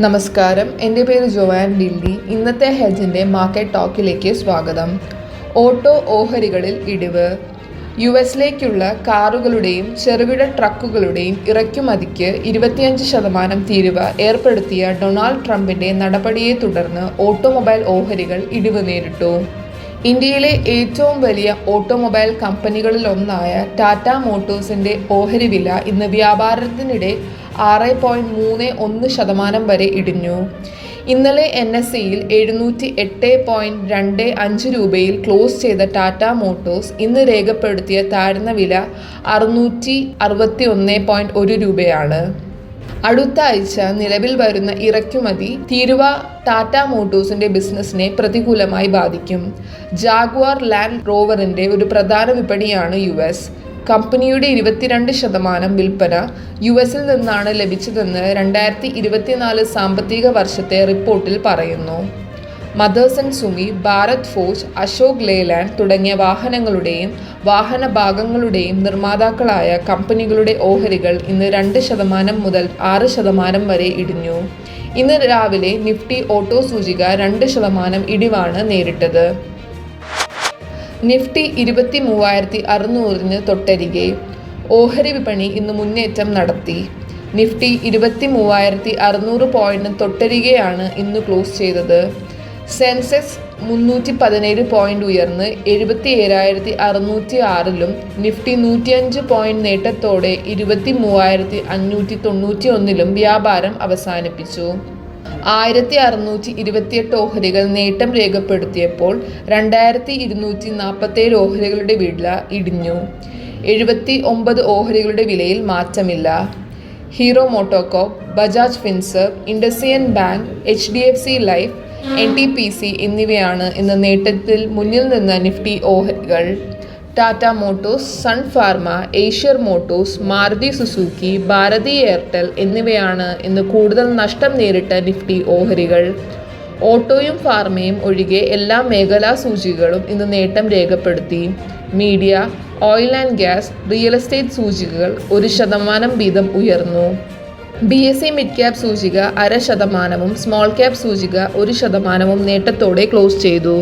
നമസ്കാരം. എന്റെ പേര് ജോയാൻ ലില്ലി. ഇന്നത്തെ ഹെജിന്റെ മാർക്കറ്റ് ടോക്കിലേക്ക് സ്വാഗതം. ഓട്ടോ ഓഹരികളിൽ ഇടിവ്. യു എസിലേക്കുള്ള കാറുകളുടെയും ചെറുകിട ട്രക്കുകളുടെയും ഇറക്കുമതിക്ക് ഇരുപത്തിയഞ്ച് ശതമാനം തീരുവ ഏർപ്പെടുത്തിയ ഡൊണാൾഡ് ട്രംപിന്റെ നടപടിയെ തുടർന്ന് ഓട്ടോമൊബൈൽ ഓഹരികൾ ഇടിവ് നേരിട്ടു. ഇന്ത്യയിലെ ഏറ്റവും വലിയ ഓട്ടോമൊബൈൽ കമ്പനികളിലൊന്നായ ടാറ്റ മോട്ടോഴ്സിന്റെ ഓഹരി വില ഇന്ന് വ്യാപാരത്തിനിടെ ആറ് പോയിന്റ് മൂന്ന് ഒന്ന് ശതമാനം വരെ ഇടിഞ്ഞു. ഇന്നലെ എൻ എസ് സിയിൽ എഴുന്നൂറ്റി എട്ട് പോയിന്റ് രണ്ട് അഞ്ച് രൂപയിൽ ക്ലോസ് ചെയ്ത ടാറ്റ മോട്ടോഴ്സ് ഇന്ന് രേഖപ്പെടുത്തിയ താഴ്ന്ന വില അറുന്നൂറ്റി അറുപത്തി ഒന്ന് പോയിന്റ് ഒരു രൂപയാണ്. അടുത്ത ആഴ്ച നിലവിൽ വരുന്ന ഇറക്കുമതി തീരുവ ടാറ്റ മോട്ടോഴ്സിന്റെ ബിസിനസ്സിനെ പ്രതികൂലമായി ബാധിക്കും. ജാഗ്വാർ ലാൻഡ് റോവറിന്റെ ഒരു പ്രധാന വിപണിയാണ് യു എസ്. കമ്പനിയുടെ ഇരുപത്തിരണ്ട് ശതമാനം വിൽപ്പന യു എസിൽ നിന്നാണ് ലഭിച്ചതെന്ന് രണ്ടായിരത്തി ഇരുപത്തിനാല് സാമ്പത്തിക വർഷത്തെ റിപ്പോർട്ടിൽ പറയുന്നു. Motherson Sumi Bharat Forge Ashok Leyland തുടങ്ങിയ വാഹനങ്ങളുടെയും വാഹന ഭാഗങ്ങളുടെയും നിർമ്മാതാക്കളായ കമ്പനികളുടെ ഓഹരികൾ ഇന്ന് രണ്ട് ശതമാനം മുതൽ ആറ് ശതമാനം വരെ ഇടിഞ്ഞു. ഇന്ന് രാവിലെ നിഫ്റ്റി ഓട്ടോ സൂചിക രണ്ട് ശതമാനം ഇടിവാണ് നേരിട്ടത്. നിഫ്റ്റി ഇരുപത്തി മൂവായിരത്തി അറുന്നൂറിന് തൊട്ടരികെ. ഓഹരി വിപണി ഇന്ന് മുന്നേറ്റം നടത്തി. നിഫ്റ്റി ഇരുപത്തി മൂവായിരത്തി അറുന്നൂറ് പോയിന്റിന് തൊട്ടരികെയാണ് ഇന്ന് ക്ലോസ് ചെയ്തത്. സെൻസെക്സ് മുന്നൂറ്റി പതിനേഴ് പോയിന്റ് ഉയർന്ന് എഴുപത്തി ഏഴായിരത്തി അറുന്നൂറ്റി ആറിലും നിഫ്റ്റി നൂറ്റിയഞ്ച് പോയിന്റ് നേട്ടത്തോടെ ഇരുപത്തി മൂവായിരത്തി അഞ്ഞൂറ്റി തൊണ്ണൂറ്റി ഒന്നിലും വ്യാപാരം അവസാനിപ്പിച്ചു. ആയിരത്തി അറുന്നൂറ്റി ഇരുപത്തിയെട്ട് ഓഹരികൾ നേട്ടം രേഖപ്പെടുത്തിയപ്പോൾ രണ്ടായിരത്തി ഇരുന്നൂറ്റി നാൽപ്പത്തേഴ് ഓഹരികളുടെ വില ഇടിഞ്ഞു. എഴുപത്തി ഒമ്പത് ഓഹരികളുടെ വിലയിൽ മാറ്റമില്ല. Hero MotoCorp Bajaj Finserv IndusInd bank H D F C life N T P C എന്നിവയാണ് ഇന്ന് നേട്ടത്തിൽ മുന്നിൽ നിന്ന് നിഫ്റ്റി ഓഹരികൾ. Tata Motors Sun Pharma Eicher Motors Maruti Suzuki Bharti Airtel എന്നിവയാണ് ഇന്ന് കൂടുതൽ നഷ്ടം നേരിട്ട നിഫ്റ്റി ഓഹരികൾ. ഓട്ടോയും ഫാർമയും ഒഴികെ എല്ലാ മേഖലാ സൂചികകളും ഇന്ന് നേട്ടം രേഖപ്പെടുത്തി. Media oil and gas real estate സൂചികകൾ ഒരു ശതമാനം വീതം ഉയർന്നു. B S E mid cap സൂചിക അര ശതമാനവും സ്മോൾ ക്യാപ് സൂചിക ഒരു ശതമാനവും നേട്ടത്തോടെ ക്ലോസ് ചെയ്തു.